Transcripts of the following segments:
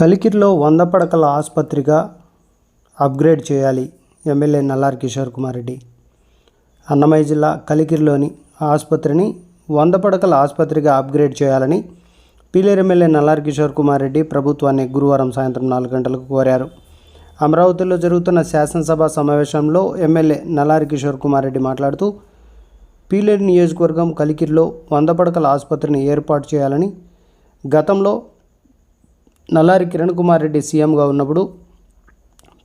కలికిరిలో వంద పడకల ఆసుపత్రిగా అప్గ్రేడ్ చేయాలి ఎమ్మెల్యే నల్లారి కిషోర్ కుమార్ రెడ్డి. అన్నమయ్య జిల్లా కలికిరిలోని ఆసుపత్రిని వంద పడకల ఆసుపత్రిగా అప్గ్రేడ్ చేయాలని పీలేరు ఎమ్మెల్యే నల్లారి కిషోర్ కుమార్ రెడ్డి ప్రభుత్వాన్ని గురువారం సాయంత్రం నాలుగు గంటలకు కోరారు. అమరావతిలో జరుగుతున్న శాసనసభ సమావేశంలో ఎమ్మెల్యే నల్లారి కిషోర్ కుమార్ రెడ్డి మాట్లాడుతూ పీలేరు నియోజకవర్గం కలికిరిలో వంద పడకల ఆసుపత్రిని ఏర్పాటు చేయాలని గతంలో నల్లారి కిరణ్ కుమార్ రెడ్డి సీఎంగా ఉన్నప్పుడు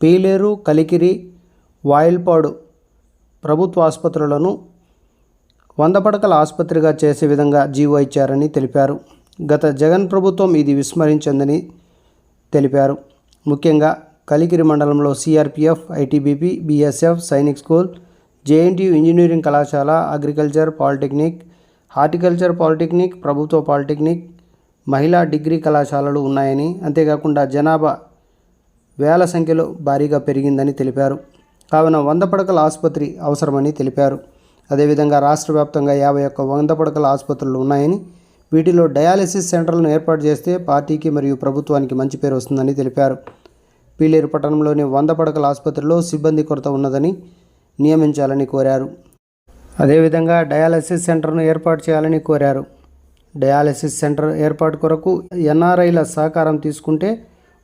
పీలేరు కలికిరి వాయిల్పాడు ప్రభుత్వ ఆసుపత్రులను వంద పడకల ఆసుపత్రిగా చేసే విధంగా జీవో ఇచ్చారని తెలిపారు. గత జగన్ ప్రభుత్వం ఇది విస్మరించిందని తెలిపారు. ముఖ్యంగా కలికిరి మండలంలో CRPF ITBP BSF Sainik school JNTU engineering కళాశాల అగ్రికల్చర్ పాలిటెక్నిక్ హార్టికల్చర్ పాలిటెక్నిక్ ప్రభుత్వ పాలిటెక్నిక్ మహిళా డిగ్రీ కళాశాలలు ఉన్నాయని అంతేకాకుండా జనాభా వేల సంఖ్యలో భారీగా పెరిగిందని తెలిపారు. కావున వంద పడకల ఆసుపత్రి అవసరమని తెలిపారు. అదేవిధంగా రాష్ట్ర వ్యాప్తంగా యాభై ఒక్క వంద పడకల ఆసుపత్రులు ఉన్నాయని వీటిలో డయాలసిస్ సెంటర్లను ఏర్పాటు చేస్తే పార్టీకి మరియు ప్రభుత్వానికి మంచి పేరు వస్తుందని తెలిపారు. పీలేరు పట్టణంలోని వంద పడకల ఆసుపత్రిలో సిబ్బంది కొరత ఉన్నదని నియమించాలని కోరారు. అదేవిధంగా డయాలసిస్ సెంటర్ను ఏర్పాటు చేయాలని కోరారు. డయాలసిస్ సెంటర్ ఏర్పాటు కొరకు ఎన్ఆర్ఐల సహకారం తీసుకుంటే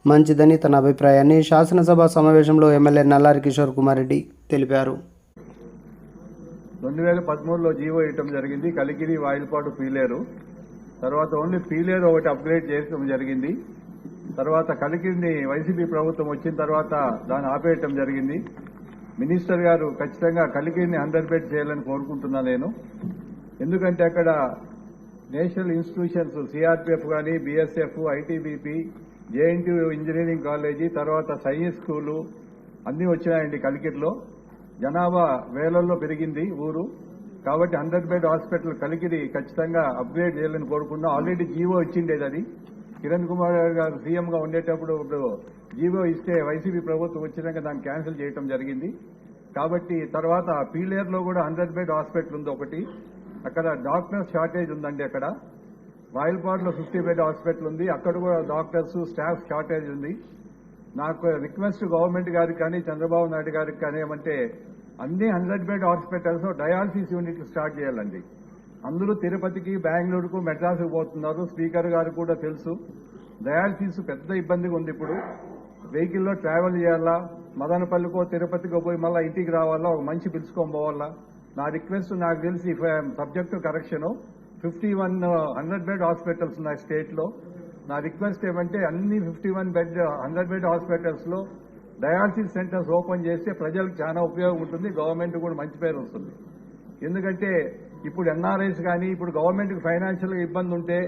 మంచిదని తన అభిప్రాయాన్ని శాసనసభ సమావేశంలో ఎమ్మెల్యే నల్లారి కిషోర్ కుమార్ రెడ్డి తెలిపారు. రెండు వేల పదమూడులో జీవో ఇవ్వటం జరిగింది. కలికిరి వాయిల్పాటు పీలేరు. తర్వాత ఓన్లీ పీలేరు ఒకటి అప్గ్రేడ్ చేయడం జరిగింది. తర్వాత కలికిరిని వైసీపీ ప్రభుత్వం వచ్చిన తర్వాత దాన్ని ఆపేయటం జరిగింది. మినిస్టర్ గారు ఖచ్చితంగా కలికిరిని హండ్రెడ్ బెడ్ చేయాలని కోరుకుంటున్నా నేను. ఎందుకంటే అక్కడ నేషనల్ ఇన్స్టిట్యూషన్స్ సిఆర్పిఎఫ్ కానీ BSF ITBP JNTU engineering college తర్వాత సైన్స్ స్కూలు అన్నీ వచ్చినాయండి కలికిరిలో జనాభా వేలల్లో పెరిగింది ఊరు. కాబట్టి హండ్రెడ్ బెడ్ హాస్పిటల్ కలికిరి ఖచ్చితంగా అప్గ్రేడ్ చేయాలని కోరుకున్నాం ఆల్రెడీ జీవో ఇచ్చిండేది అది. కిరణ్ కుమార్ గారు సీఎంగా ఉండేటప్పుడు ఇప్పుడు జీవో ఇస్తే వైసీపీ ప్రభుత్వం వచ్చినాక దాన్ని క్యాన్సిల్ చేయడం జరిగింది. కాబట్టి తర్వాత పీలేర్లో కూడా హండ్రెడ్ బెడ్ హాస్పిటల్ ఉంది ఒకటి. అక్కడ డాక్టర్స్ షార్టేజ్ ఉందండి అక్కడ. వాయిల్పాడులో ఫిఫ్టీ బెడ్ హాస్పిటల్ ఉంది. అక్కడ కూడా డాక్టర్స్ స్టాఫ్ షార్టేజ్ ఉంది. నాకు రిక్వెస్ట్ గవర్నమెంట్ గారికి కానీ చంద్రబాబు నాయుడు గారికి కానీ ఏమంటే అన్ని హండ్రెడ్ బెడ్ హాస్పిటల్స్ డయాలసిస్ యూనిట్లు స్టార్ట్ చేయాలండి. అందరూ తిరుపతికి బెంగళూరుకు మెడ్రాస్కు పోతున్నారు. స్పీకర్ గారు కూడా తెలుసు. డయాలసిస్ పెద్ద ఇబ్బందిగా ఉంది ఇప్పుడు. వెహికల్లో ట్రావెల్ చేయాలా? మదనపల్లికో తిరుపతికో పోయి మళ్ళీ ఇంటికి రావాలా? ఒక మంచి పిలుచుకొని పోవాలా? నా రిక్వెస్ట్ నాకు తెలిసి subject correction fifty one hundred bed hospitals ఉన్నాయి స్టేట్లో. నా రిక్వెస్ట్ ఏమంటే అన్ని fifty one bed hundred bed హాస్పిటల్స్లో డయాలసిస్ సెంటర్స్ ఓపెన్ చేస్తే ప్రజలకు చాలా ఉపయోగం ఉంటుంది గవర్నమెంట్ కూడా మంచి పేరు వస్తుంది. ఎందుకంటే ఇప్పుడు ఎన్ఆర్ఐస్ కానీ ఇప్పుడు గవర్నమెంట్కి ఫైనాన్షియల్ ఇబ్బంది ఉంటే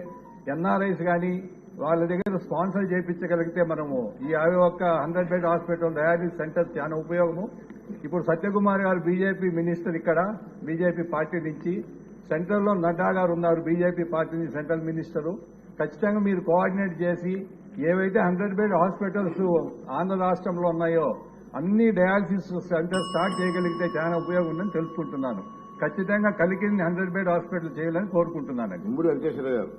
ఎన్ఆర్ఐస్ కానీ వాళ్ళ దగ్గర స్పాన్సర్ చేయించగలిగితే మనము ఈ యాభై ఒక్క hundred bed hospital dialysis centres చాలా ఉపయోగము. ఇప్పుడు సత్యకుమార్ గారు బీజేపీ మినిస్టర్ ఇక్కడ బీజేపీ పార్టీ నుంచి. సెంట్రల్లో నడ్డా గారు ఉన్నారు బీజేపీ పార్టీ నుంచి సెంట్రల్ మినిస్టరు. ఖచ్చితంగా మీరు కోఆర్డినేట్ చేసి ఏవైతే హండ్రెడ్ బెడ్ హాస్పిటల్స్ ఆంధ్ర రాష్ట్రంలో ఉన్నాయో అన్ని డయాలసిస్ సెంటర్ స్టార్ట్ చేయగలిగితే చాలా ఉపయోగం ఉందని తెలుసుకుంటున్నాను ఖచ్చితంగా కలికిరిని హండ్రెడ్ బెడ్ హాస్పిటల్ చేయాలని కోరుకుంటున్నాను గుమ్మడి వెంకటేశ్వర గారు